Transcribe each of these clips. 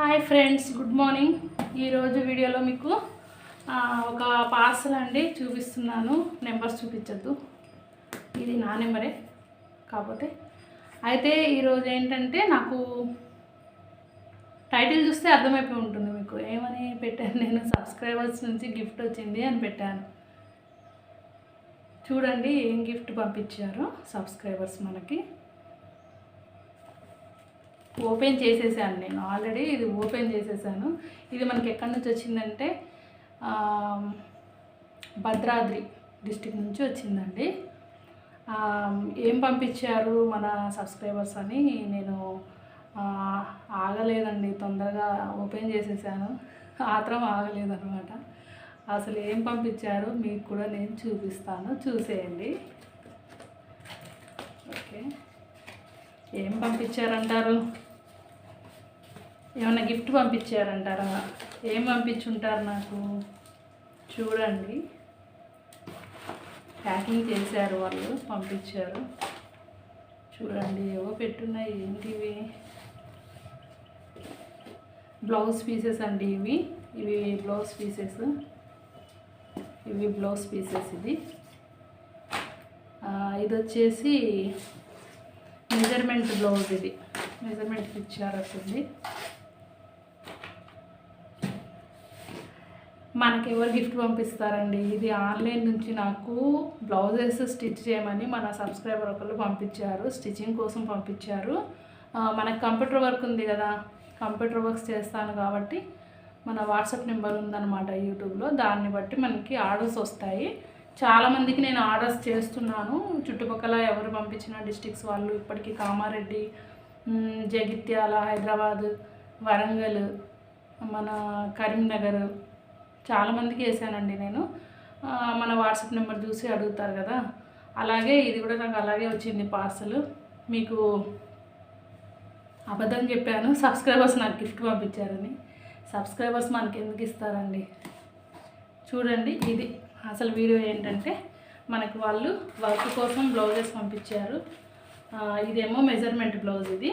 Hi friends good morning. ఈరోజు వీడియోలో మీకు ఒక పార్సల్ అండి చూపిస్తున్నాను. నెంబర్స్ చూపించద్దు. ఇది నా నెంబరే. కాకపోతే అయితే ఈరోజు ఏంటంటే నాకు టైటిల్ చూస్తే అర్థమైపోయి ఉంటుంది మీకు. ఏమని పెట్టాను నేను? సబ్స్క్రైబర్స్ నుంచి గిఫ్ట్ వచ్చింది అని పెట్టాను. చూడండి ఏం గిఫ్ట్ పంపించారో సబ్స్క్రైబర్స్ మనకి. ఓపెన్ చేసేసాను నేను ఆల్రెడీ ఇది ఓపెన్ చేసేసాను. ఇది మనకి ఎక్కడి నుంచి వచ్చిందంటే భద్రాద్రి డిస్టిక్ నుంచి వచ్చిందండి. ఏం పంపించారు మన సబ్స్క్రైబర్స్ అని నేను ఆగలేదండి తొందరగా ఓపెన్ చేసేసాను. ఆత్రం ఆగలేదన్నమాట. అసలు ఏం పంపించారు మీకు కూడా నేను చూపిస్తాను చూసేయండి. ఓకే. ఏం పంపించారంటారు? ఏమైనా గిఫ్ట్ పంపించారంటారా? ఏం పంపించుంటారు నాకు? చూడండి. ప్యాకింగ్ చేశారు వాళ్ళు పంపించారు. చూడండి ఏవో పెట్టున్నాయి ఏంటివి? బ్లౌజ్ పీసెస్ అండి ఇవి. ఇవి బ్లౌజ్ పీసెస్. ఇవి బ్లౌజ్ పీసెస్ ఇది. ఇది వచ్చేసి మెజర్మెంట్ బ్లౌజ్ ఇది. మెజర్మెంట్ ఇచ్చారు మనకి ఎవరు గిఫ్ట్ పంపిస్తారండి? ఇది ఆన్లైన్ నుంచి నాకు బ్లౌజెస్ స్టిచ్ చేయమని మన సబ్స్క్రైబర్ ఒకళ్ళు పంపించారు. స్టిచ్చింగ్ కోసం పంపించారు. మనకు కంప్యూటర్ వర్క్ ఉంది కదా కంప్యూటర్ వర్క్స్ చేస్తాను కాబట్టి మన వాట్సాప్ నెంబర్ ఉందన్నమాట యూట్యూబ్లో. దాన్ని బట్టి మనకి ఆర్డర్స్ వస్తాయి. చాలామందికి నేను ఆర్డర్స్ చేస్తున్నాను. చుట్టుపక్కల ఎవరు పంపించిన డిస్టిక్స్ వాళ్ళు ఇప్పటికీ కామారెడ్డి జగిత్యాల హైదరాబాద్ వరంగల్ మన కరీంనగర్ చాలామందికి వేసానండి నేను. మన వాట్సాప్ నెంబర్ చూసి అడుగుతారు కదా. అలాగే ఇది కూడా నాకు అలాగే వచ్చింది పార్సల్. మీకు అబద్ధం చెప్పాను. సబ్స్క్రైబర్స్ నాకు గిఫ్ట్ పంపించారని. సబ్స్క్రైబర్స్ మనకి ఎందుకు ఇస్తారండి? చూడండి ఇది అసలు వీడియో ఏంటంటే మనకు వాళ్ళు వర్క్ కోసం బ్లౌజెస్ పంపించారు. ఇదేమో మెజర్మెంట్ బ్లౌజ్ ఇది.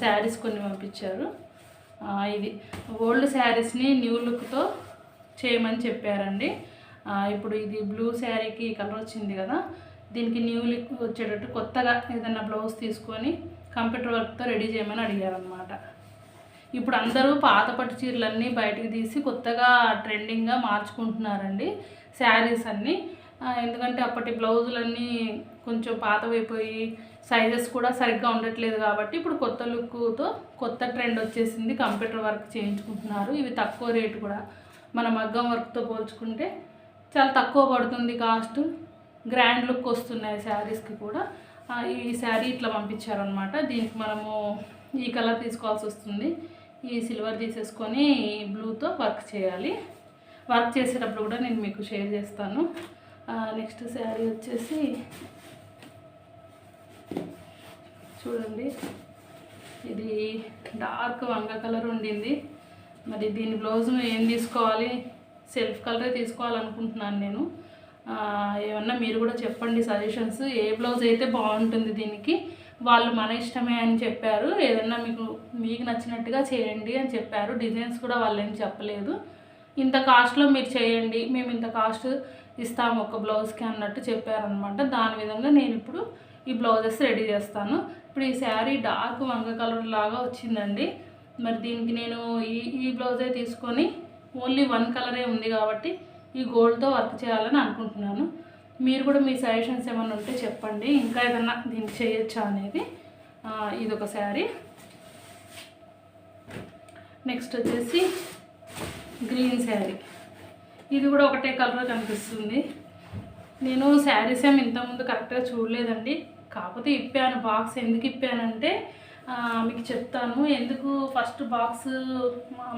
శారీస్ కొన్ని పంపించారు. ఇది ఓల్డ్ శారీస్ని న్యూ లుక్తో చేయమని చెప్పారండి. ఇప్పుడు ఇది బ్లూ శారీకి కలర్ వచ్చింది కదా దీనికి న్యూ లిక్ వచ్చేటట్టు కొత్తగా ఏదైనా బ్లౌజ్ తీసుకొని కంప్యూటర్ వర్క్తో రెడీ చేయమని అడిగారనమాట ఇప్పుడు అందరూ పాత పట్టు చీరలన్నీ బయటికి తీసి కొత్తగా ట్రెండింగ్గా మార్చుకుంటున్నారండి శారీస్ అన్నీ. ఎందుకంటే అప్పటి బ్లౌజులన్నీ కొంచెం పాతవైపోయి సైజెస్ కూడా సరిగ్గా ఉండట్లేదు కాబట్టి ఇప్పుడు కొత్త లుక్తో కొత్త ట్రెండ్ వచ్చేసింది. కంప్యూటర్ వర్క్ చేయించుకుంటున్నారు. ఇవి తక్కువ రేటు కూడా. మన మగ్గం వర్క్తో పోల్చుకుంటే చాలా తక్కువ పడుతుంది కాస్ట్ గ్రాండ్ లుక్ వస్తున్నాయి శారీస్కి కూడా. ఈ శారీ ఇట్లా పంపించారనమాట దీనికి మనము ఈ కలర్ తీసుకోవాల్సి వస్తుంది. ఈ సిల్వర్ తీసేసుకొని బ్లూతో వర్క్ చేయాలి. వర్క్ చేసేటప్పుడు కూడా నేను మీకు షేర్ చేస్తాను. నెక్స్ట్ శారీ వచ్చేసి చూడండి. ఇది డార్క్ వంగ కలర్ ఉండింది. మరి దీని బ్లౌజ్ ఏం తీసుకోవాలి? సెల్ఫ్ కలరే తీసుకోవాలనుకుంటున్నాను నేను. ఏమన్నా మీరు కూడా చెప్పండి సజెషన్స్. ఏ బ్లౌజ్ అయితే బాగుంటుంది దీనికి? వాళ్ళు మన ఇష్టమే అని చెప్పారు. ఏదన్నా మీకు మీకు నచ్చినట్టుగా చేయండి అని చెప్పారు. డిజైన్స్ కూడా వాళ్ళు ఏం చెప్పలేదు. ఇంత కాస్ట్లో మీరు చేయండి. మేము ఇంత కాస్ట్ ఇస్తాము ఒక బ్లౌజ్కి అన్నట్టు చెప్పారనమాట దాని విధంగా నేను ఇప్పుడు ఈ బ్లౌజెస్ రెడీ చేస్తాను. ఇప్పుడు ఈ శారీ డార్క్ వంగ కలర్ లాగా వచ్చిందండి. మరి దీనికి నేను ఈ ఈ బ్లౌజే తీసుకొని ఓన్లీ వన్ కలరే ఉంది కాబట్టి ఈ గోల్డ్తో వర్క్ చేయాలని అనుకుంటున్నాను. మీరు కూడా మీ సజెషన్స్ ఏమైనా ఉంటే చెప్పండి. ఇంకా ఏదన్నా దీనికి చేయొచ్చా అనేది. ఇది ఒక శారీ. నెక్స్ట్ వచ్చేసి గ్రీన్ శారీ. ఇది కూడా ఒకటే కలర్ కనిపిస్తుంది. నేను శారీస్ ఏమి ఇంతకుముందు కరెక్ట్గా చూడలేదండి. కాకపోతే ఇప్పాను బాక్స్ ఎందుకు ఇప్పానంటే మీకు చెప్తాను. ఎందుకు ఫస్ట్ బాక్స్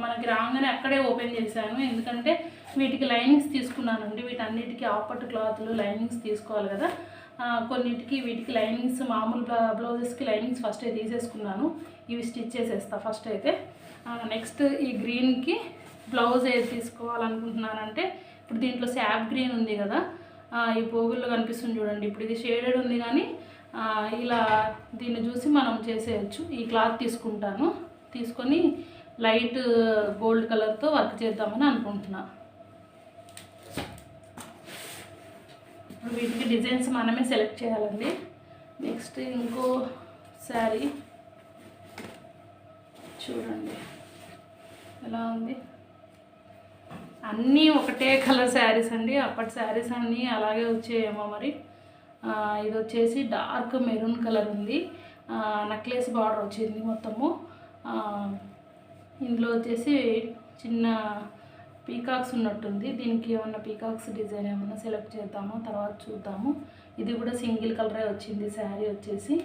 మనకి రాగానే అక్కడే ఓపెన్ చేశాను. ఎందుకంటే వీటికి లైనింగ్స్ తీసుకున్నానండి. వీటన్నిటికీ ఆపట్ క్లాత్లు లైనింగ్స్ తీసుకోవాలి కదా. కొన్నిటికి వీటికి లైనింగ్స్ మామూలు బ్లౌజెస్కి లైనింగ్స్ ఫస్ట్ తీసేసుకున్నాను. ఇవి స్టిచ్ చేసేస్తా ఫస్ట్ అయితే. నెక్స్ట్ ఈ గ్రీన్కి బ్లౌజ్ ఏది తీసుకోవాలనుకుంటున్నానంటే ఇప్పుడు దీంట్లో శాప్ గ్రీన్ ఉంది కదా. ఈ పోగుల్లో కనిపిస్తుంది చూడండి. ఇప్పుడు ఇది షేడెడ్ ఉంది కానీ ఇలా దీన్ని చూసి మనం చేసేయచ్చు. ఈ క్లాత్ తీసుకుంటాను. తీసుకొని లైట్ గోల్డ్ కలర్తో వర్క్ చేద్దామని అనుకుంటున్నా. ఇప్పుడు వీటికి డిజైన్స్ మనమే సెలెక్ట్ చేయాలండి. నెక్స్ట్ ఇంకో శారీ. చూడండి. ఎలా ఉంది? అన్నీ ఒకటే కలర్ శారీస్ అండి. అప్పటి శారీస్ అన్నీ అలాగే వచ్చాయేమో మరి. ఇది వచ్చేసి డార్క్ మెరూన్ కలర్ ఉంది. నెక్లెస్ బార్డర్ వచ్చింది మొత్తము. ఇందులో వచ్చేసి చిన్న పీకాక్స్ ఉన్నట్టుంది. దీనికి ఏమన్నా పీకాక్స్ డిజైన్ ఏమన్నా సెలెక్ట్ చేద్దాము? తర్వాత చూద్దాము. ఇది కూడా సింగిల్ కలరే వచ్చింది శారీ వచ్చేసి.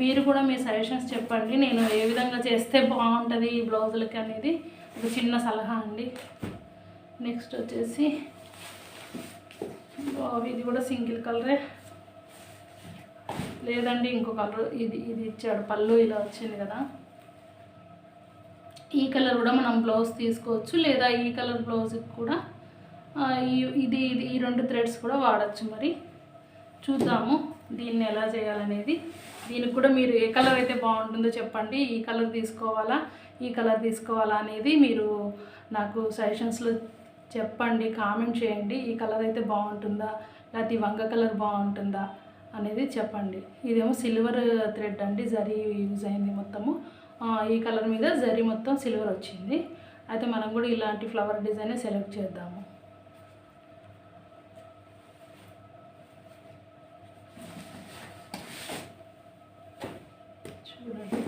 మీరు కూడా మీ సజెషన్స్ చెప్పండి. నేను ఏ విధంగా చేస్తే బాగుంటుంది ఈ బ్లౌజులకి అనేది. ఒక చిన్న సలహా అండి. నెక్స్ట్ వచ్చేసి ఇది కూడా సింగిల్ కలరే. లేదండి ఇంకో కలర్ ఇది ఇది ఇచ్చాడు. పళ్ళు ఇలా వచ్చింది కదా. ఈ కలర్ కూడా మనం బ్లౌజ్ తీసుకోవచ్చు. లేదా ఈ కలర్ బ్లౌజ్కి కూడా ఈ ఇది ఇది ఈ రెండు థ్రెడ్స్ కూడా వాడచ్చు మరి. చూద్దాము దీన్ని ఎలా చేయాలనేది. దీనికి కూడా మీరు ఏ కలర్ అయితే బాగుంటుందో చెప్పండి. ఈ కలర్ తీసుకోవాలా ఈ కలర్ తీసుకోవాలా అనేది మీరు నాకు సజెషన్స్లో చెప్పండి కామెంట్ చేయండి. ఈ కలర్ అయితే బాగుంటుందా? లేకపోతే ఈ వంగ కలర్ బాగుంటుందా? అనేది చెప్పండి. ఇదేమో సిల్వర్ థ్రెడ్ అండి జరీ యూజ్ అయింది మొత్తము. ఈ కలర్ మీద జరీ మొత్తం సిల్వర్ వచ్చింది. అయితే మనం కూడా ఇలాంటి ఫ్లవర్ డిజైనే సెలెక్ట్ చేద్దాము. చూడండి.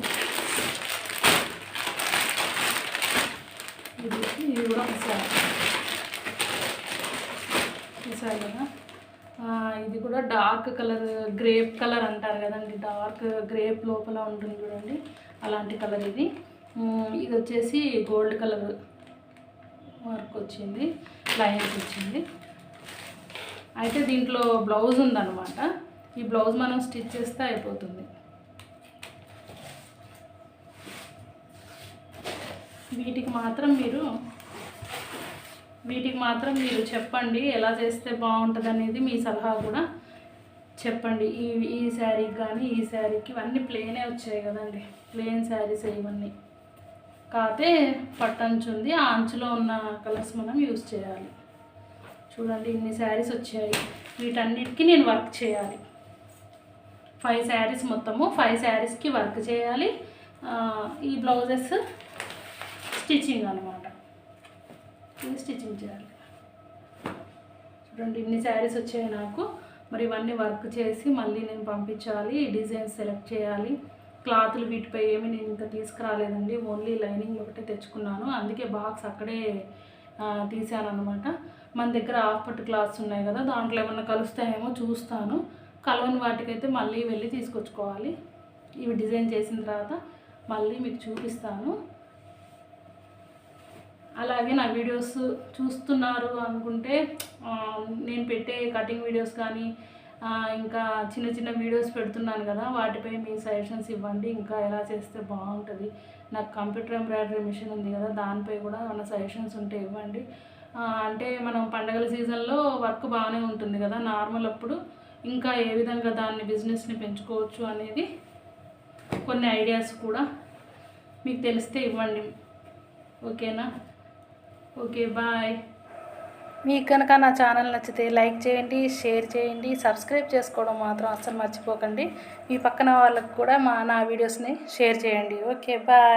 ఇది ఇది కూడా ఒకసారి. చూసారు కదా? ఇది కూడా డార్క్ కలర్ గ్రేప్ కలర్ అంటారు కదండి. డార్క్ గ్రేప్ లోపల ఉంటుంది చూడండి. అలాంటి కలర్ ఇది. ఇది వచ్చేసి గోల్డ్ కలర్ వర్క్ వచ్చింది. లైన్స్ వచ్చింది. అయితే దీంట్లో బ్లౌజ్ ఉందన్నమాట. ఈ బ్లౌజ్ మనం స్టిచ్ చేస్తే అయిపోతుంది. వీటికి మాత్రం మీరు వీటికి మాత్రం మీరు చెప్పండి ఎలా చేస్తే బాగుంటుంది అనేది మీ సలహా కూడా చెప్పండి. ఈ ఈ శారీకి కానీ ఈ శారీకి ఇవన్నీ ప్లేనే వచ్చాయి కదండి. ప్లేన్ శారీస్ ఇవన్నీ కాకపోతే పట్టంచుంది ఆ అంచులో ఉన్న కలర్స్ మనం యూస్ చేయాలి. చూడండి ఇన్ని శారీస్ వచ్చాయి. వీటన్నిటికీ నేను వర్క్ చేయాలి. ఫైవ్ శారీస్ మొత్తము ఫైవ్ శారీస్కి వర్క్ చేయాలి. ఈ బ్లౌజెస్ స్టిచ్చింగ్ అనమాట. ఇది స్టిచ్చింగ్ చేయాలి. చూడండి ఇన్ని శారీస్ వచ్చాయి నాకు. మరి ఇవన్నీ వర్క్ చేసి మళ్ళీ నేను పంపించాలి డిజైన్ సెలెక్ట్ చేయాలి. క్లాతులు వీటిపై ఏమి నేను ఇంకా తీసుకురాలేదండి. ఓన్లీ లైనింగ్ ఒకటే తెచ్చుకున్నాను. అందుకే బాక్స్ అక్కడే తీసాను అనమాట మన దగ్గర హాఫ్ పట్టు క్లాత్స్ ఉన్నాయి కదా దాంట్లో ఏమన్నా కలుస్తాయేమో చూస్తాను. కలవని వాటికైతే మళ్ళీ వెళ్ళి తీసుకొచ్చుకోవాలి. ఇవి డిజైన్ చేసిన తర్వాత మళ్ళీ మీకు చూపిస్తాను. అలాగే నా వీడియోస్ చూస్తున్నారు అనుకుంటే నేను పెట్టే కటింగ్ వీడియోస్ కానీ ఇంకా చిన్న చిన్న వీడియోస్ పెడుతున్నాను కదా వాటిపై మీ సజెషన్స్ ఇవ్వండి. ఇంకా ఎలా చేస్తే బాగుంటుంది? నాకు కంప్యూటర్ ఎంబ్రాయిడరీ మిషన్ ఉంది కదా దానిపై కూడా ఏమైనా సజెషన్స్ ఉంటే ఇవ్వండి. అంటే మనం పండగల సీజన్లో వర్క్ బాగానే ఉంటుంది కదా నార్మల్ అప్పుడు ఇంకా ఏ విధంగా దాన్ని బిజినెస్ని పెంచుకోవచ్చు అనేది కొన్ని ఐడియాస్ కూడా మీకు తెలిస్తే ఇవ్వండి. ఓకేనా? Okay bye. మీకు కనుక నా ఛానల్ నచ్చితే లైక్ చేయండి షేర్ చేయండి సబ్స్క్రైబ్ చేసుకోవడం మాత్రం అస్సలు మర్చిపోకండి. మీ పక్కన వాళ్ళకు కూడా మా నా వీడియోస్ని షేర్ చేయండి. Okay bye.